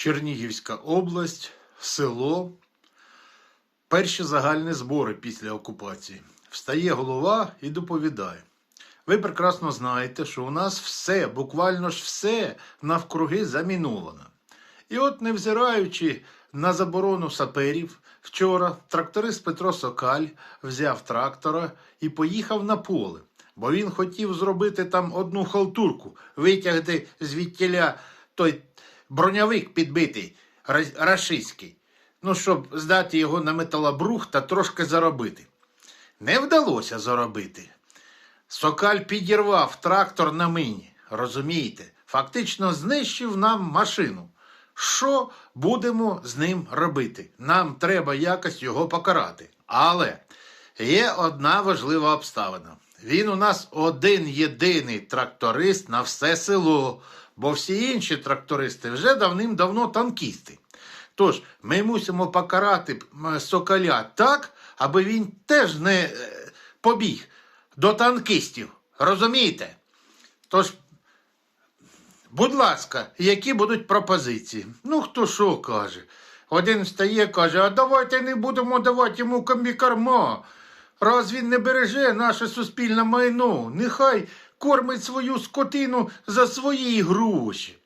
Чернігівська область, село. Перші загальні збори після окупації. Встає голова і доповідає. Ви прекрасно знаєте, що у нас все, буквально ж все навкруги заміновано. І от, невзираючи на заборону саперів, вчора тракторист Петро Сокаль взяв трактора і поїхав на поле, бо він хотів зробити там одну халтурку, витягти звідтіля той броньовик підбитий, ра- рашистський, ну, щоб здати його на металобрух та трошки заробити. Не вдалося заробити. Сокаль підірвав трактор на мині, розумієте? Фактично знищив нам машину. Що будемо з ним робити? Нам треба якось його покарати. Але є одна важлива обставина. Він у нас один єдиний тракторист на все село, бо всі інші трактористи вже давним-давно танкісти. Тож ми мусимо покарати соколя так, аби він теж не е, побіг до танкістів. Розумієте? Тож, будь ласка, які будуть пропозиції? Ну, хто що каже? Один встає, каже, а давайте не будемо давати йому комбікарма. Раз він не береже наше суспільне майно, нехай кормить свою скотину за свої гроші.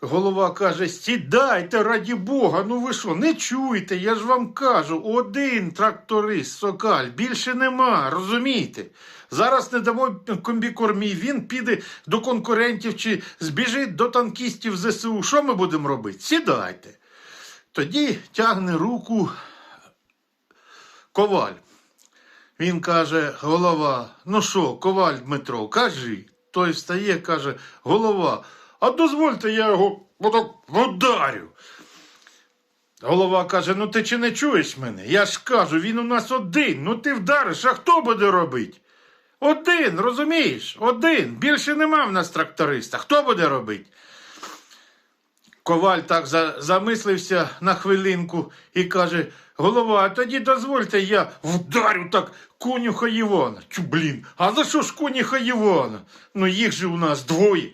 Голова каже: сідайте, раді Бога, ну ви що, не чуєте, я ж вам кажу, один тракторист сокаль, більше нема, розумієте? Зараз не дамо комбікормів, він піде до конкурентів чи збіжить до танкістів ЗСУ. Що ми будемо робити? Сідайте. Тоді тягне руку коваль. Він каже, голова, ну що, коваль Дмитро, кажи. Той встає, каже, голова, а дозвольте, я його отак вдарю. Голова каже: ну ти чи не чуєш мене? Я ж кажу, він у нас один. Ну ти вдариш, а хто буде робити? Один, розумієш? Один. Більше нема в нас тракториста. Хто буде робити? Коваль так за, замислився на хвилинку і каже: голова, а тоді дозвольте, я вдарю так конюха Івана. Чу, блін, а за що ж конюха Івана? Ну їх же у нас двоє.